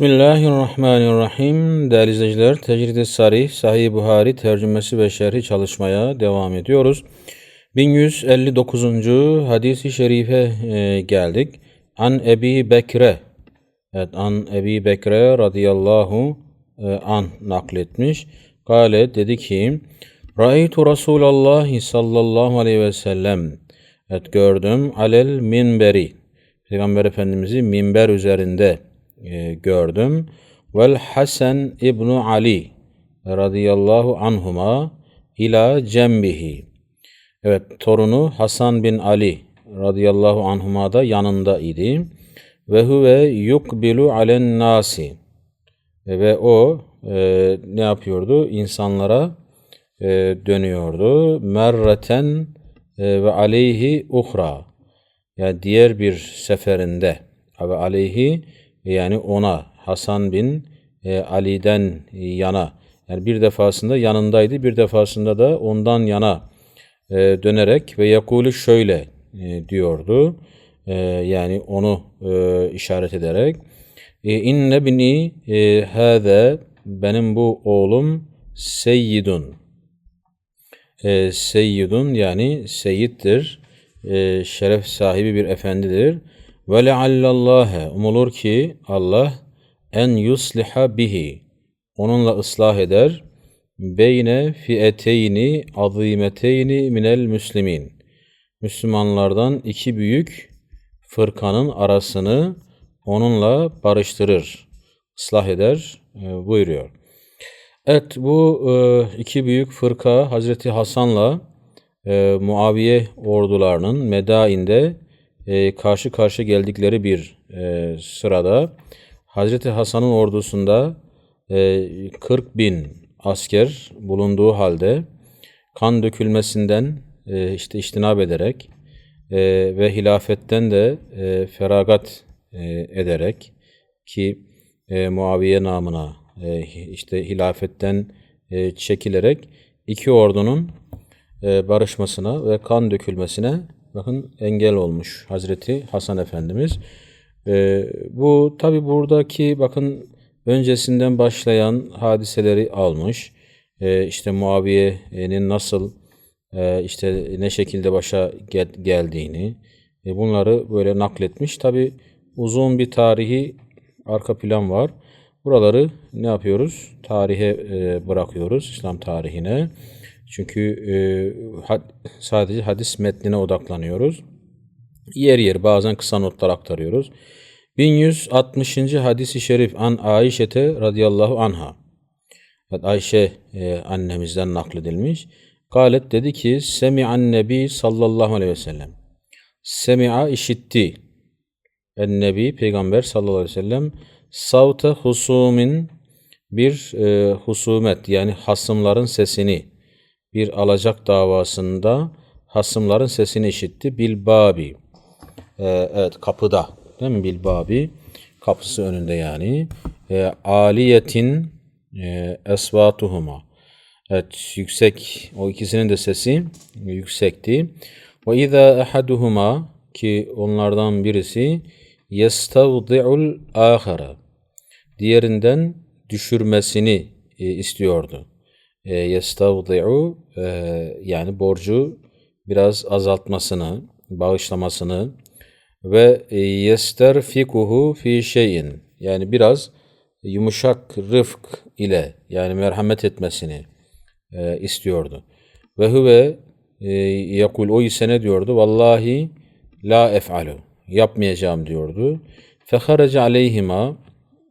Bismillahirrahmanirrahim. Değerli izleyiciler, Tecrid-i Sarih, Sahih Buhari tercümesi ve şerhi çalışmaya devam ediyoruz. 1159. hadisi şerife e, geldik. An Ebi Bekre, evet, An Ebi Bekre radıyallahu e, an nakletmiş. Kale dedi ki, Ra'aytu Resulallah sallallahu aleyhi ve sellem, evet gördüm, alel minberi, Peygamber Efendimiz'i minber üzerinde e, gördüm. Vel Hasan İbnu Ali radıyallahu anhuma ila cembihi. Evet torunu Hasan bin Ali radıyallahu anhuma da yanında idi. Ve huve yukbilu alen nasi. E, ve o e, ne yapıyordu? İnsanlara e, dönüyordu. Merreten e, ve aleyhi uhra. Yani diğer bir seferinde ve aleyhi yani ona Hasan bin e, Ali'den yana. Yani bir defasında yanındaydı bir defasında da ondan yana e, dönerek ve yakulu şöyle e, diyordu. E, yani onu e, işaret ederek e, inne bini e, hâze benim bu oğlum seyyidun. E, seyyidun yani seyittir e, şeref sahibi bir efendidir ve leallallâhe umulur ki Allah en yusliha bihi onunla ıslah eder beyne fieteyni azimeteyni minel müslimin Müslümanlardan iki büyük fırkanın arasını onunla barıştırır, ıslah eder e, buyuruyor. Evet bu e, iki büyük fırka Hazreti Hasan'la e, Muaviye ordularının Medain'de e, karşı karşı geldikleri bir e, sırada Hazreti Hasan'ın ordusunda e, 40 bin asker bulunduğu halde kan dökülmesinden e, işte iştinab ederek e, ve hilafetten de e, feragat e, ederek ki e, Muaviye namına e, işte hilafetten e, çekilerek iki ordunun e, barışmasına ve kan dökülmesine bakın engel olmuş Hazreti Hasan Efendimiz. E, bu tabi buradaki bakın öncesinden başlayan hadiseleri almış. E, işte Muaviye'nin nasıl e, işte ne şekilde başa gel, geldiğini e, bunları böyle nakletmiş. Tabi uzun bir tarihi arka plan var. Buraları ne yapıyoruz? Tarihe e, bırakıyoruz, İslam tarihine. Çünkü e, had, sadece hadis metnine odaklanıyoruz. Yer yer bazen kısa notlar aktarıyoruz. 1160. hadisi şerif an Ayşe'te radıyallahu anha. Ayşe e, annemizden nakledilmiş. Galet dedi ki Semi'an Nebi sallallahu aleyhi ve sellem. Semi'a işitti. En Nebi peygamber sallallahu aleyhi ve sellem savte husumin bir e, husumet yani hasımların sesini bir alacak davasında hasımların sesini işitti. Bilbabi. Ee, evet kapıda. Değil mi? Bilbabi. Kapısı önünde yani. Ee, aliyetin e, esvatuhuma. Evet yüksek. O ikisinin de sesi yüksekti. Ve izâ ehaduhuma ki onlardan birisi yestavdi'ul ahara diğerinden düşürmesini e, istiyordu e, yestavdi'u yani borcu biraz azaltmasını, bağışlamasını ve e, yesterfikuhu fi şeyin yani biraz yumuşak rıfk ile yani merhamet etmesini e, istiyordu. Ve huve e, yakul o ise ne diyordu? Vallahi la ef'alu yapmayacağım diyordu. Feharece aleyhima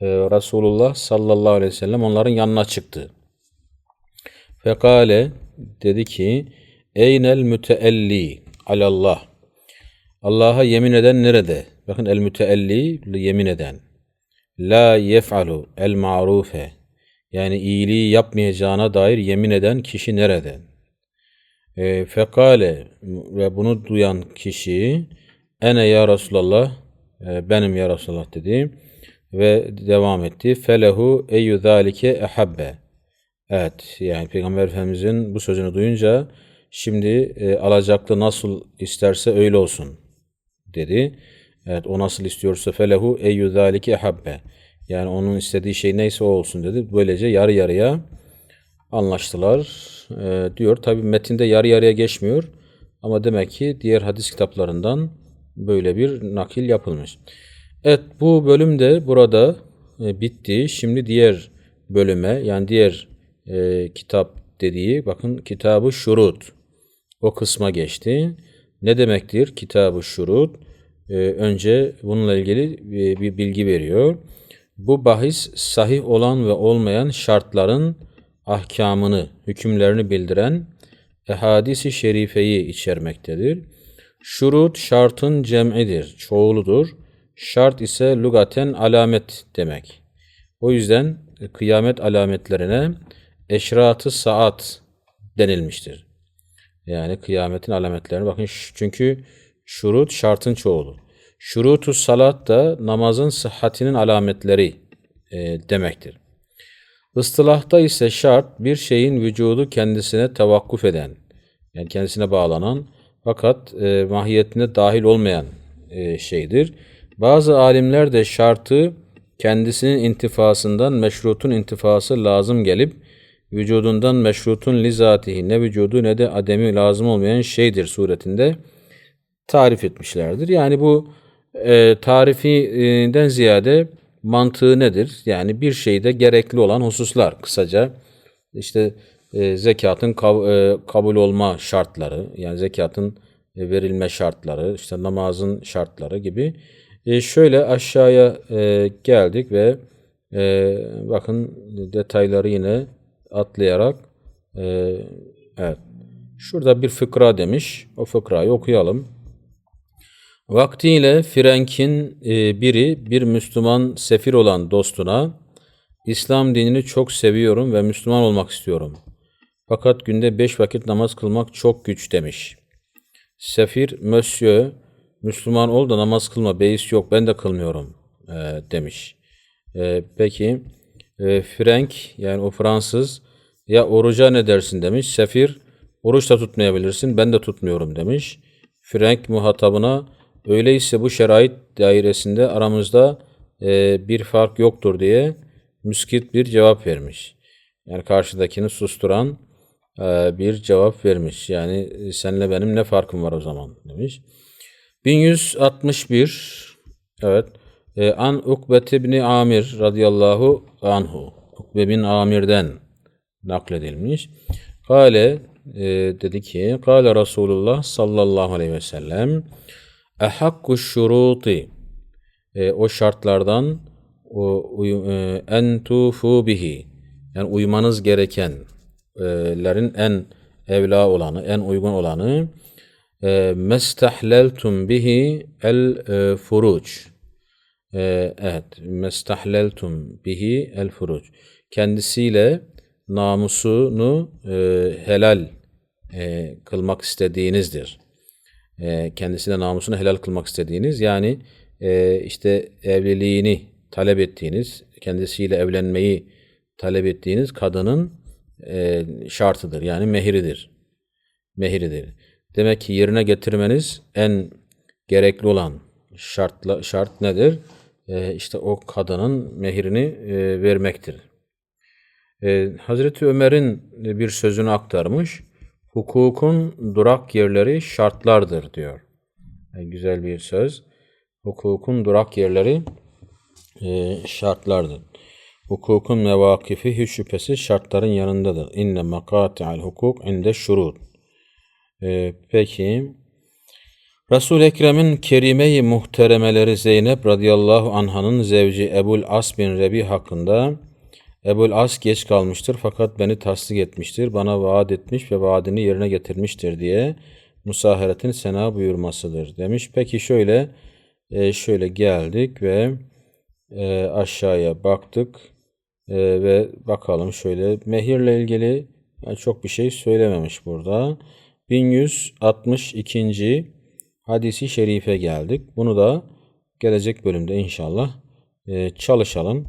e, Resulullah sallallahu aleyhi ve sellem onların yanına çıktı. Fekale dedi ki Eynel müteelli alallah. Allah'a yemin eden nerede? Bakın el müteelli yemin eden. La yef'alu el ma'rufe. Yani iyiliği yapmayacağına dair yemin eden kişi nerede? E, fekale ve bunu duyan kişi ene ya Resulallah e, benim ya Resulallah dedi ve devam etti. Felehu eyyü zalike ehabbe. Evet yani Peygamber Efendimizin bu sözünü duyunca şimdi e, alacaklı nasıl isterse öyle olsun dedi. Evet o nasıl istiyorsa felehu eyyü zâlike habbe. Yani onun istediği şey neyse o olsun dedi. Böylece yarı yarıya anlaştılar e, diyor. Tabi metinde yarı yarıya geçmiyor. Ama demek ki diğer hadis kitaplarından böyle bir nakil yapılmış. Evet bu bölüm de burada e, bitti. Şimdi diğer bölüme yani diğer e, kitap dediği bakın kitabı şurut o kısma geçti. Ne demektir kitabı şurut? Ee, önce bununla ilgili e, bir bilgi veriyor. Bu bahis sahih olan ve olmayan şartların ahkamını, hükümlerini bildiren ehadisi şerifeyi içermektedir. Şurut şartın cem'idir, çoğuludur. Şart ise lugaten alamet demek. O yüzden kıyamet alametlerine eşratı saat denilmiştir. Yani kıyametin alametlerine bakın çünkü şurut şartın çoğulu. Şurutu salat da namazın sıhhatinin alametleri e, demektir. Istılahta ise şart bir şeyin vücudu kendisine tevakkuf eden, yani kendisine bağlanan fakat e, mahiyetine dahil olmayan e, şeydir. Bazı alimler de şartı kendisinin intifasından meşrutun intifası lazım gelip vücudundan meşrutun lizatihi ne vücudu ne de ademi lazım olmayan şeydir suretinde tarif etmişlerdir. Yani bu e, tarifinden ziyade mantığı nedir? Yani bir şeyde gerekli olan hususlar kısaca işte e, zekatın kav, e, kabul olma şartları yani zekatın e, verilme şartları işte namazın şartları gibi e, şöyle aşağıya e, geldik ve e, bakın detayları yine atlayarak e, evet şurada bir fıkra demiş o fıkrayı okuyalım. Vaktiyle Frenk'in e, biri bir Müslüman sefir olan dostuna İslam dinini çok seviyorum ve Müslüman olmak istiyorum. Fakat günde beş vakit namaz kılmak çok güç demiş. Sefir, Monsieur, Müslüman ol da namaz kılma, beis yok ben de kılmıyorum e, demiş. E, peki e, Frank yani o Fransız ya oruca ne dersin demiş. Sefir oruç da tutmayabilirsin ben de tutmuyorum demiş. Frank muhatabına öyleyse bu şerait dairesinde aramızda e, bir fark yoktur diye müskit bir cevap vermiş. Yani karşıdakini susturan e, bir cevap vermiş. Yani e, senle benim ne farkım var o zaman demiş. 1161 evet e, An Ukbet ibn Amir radıyallahu anhu Ukbe bin Amir'den nakledilmiş. Kale e, dedi ki Kale Resulullah sallallahu aleyhi ve sellem Ehakku şuruti e, o şartlardan o, uy, e, en tufu bihi yani uymanız gerekenlerin en evla olanı, en uygun olanı e, mestahleltum bihi el e, furuc. E, evet, mestahleltum bihi el furuc. Kendisiyle namusunu e, helal e, kılmak istediğinizdir. E, kendisine namusunu helal kılmak istediğiniz yani e, işte evliliğini talep ettiğiniz, kendisiyle evlenmeyi talep ettiğiniz kadının e, şartıdır. Yani mehiridir. Mehiridir. Demek ki yerine getirmeniz en gerekli olan şartla, şart nedir? E, işte o kadının mehirini e, vermektir. E, Hazreti Ömer'in bir sözünü aktarmış. Hukukun durak yerleri şartlardır diyor. Yani güzel bir söz. Hukukun durak yerleri e, şartlardır. Hukukun mevakifi hiç şüphesiz şartların yanındadır. İnne makati'al hukuk inde şurut. Ee, peki Resul-i Ekrem'in kerime-i muhteremeleri Zeynep radıyallahu anhanın zevci Ebul As bin Rebi hakkında Ebul As geç kalmıştır fakat beni tasdik etmiştir. Bana vaat etmiş ve vaadini yerine getirmiştir diye musaheretin sena buyurmasıdır demiş. Peki şöyle e, şöyle geldik ve e, aşağıya baktık e, ve bakalım şöyle mehirle ilgili çok bir şey söylememiş burada. 1162. hadisi şerife geldik. Bunu da gelecek bölümde inşallah çalışalım.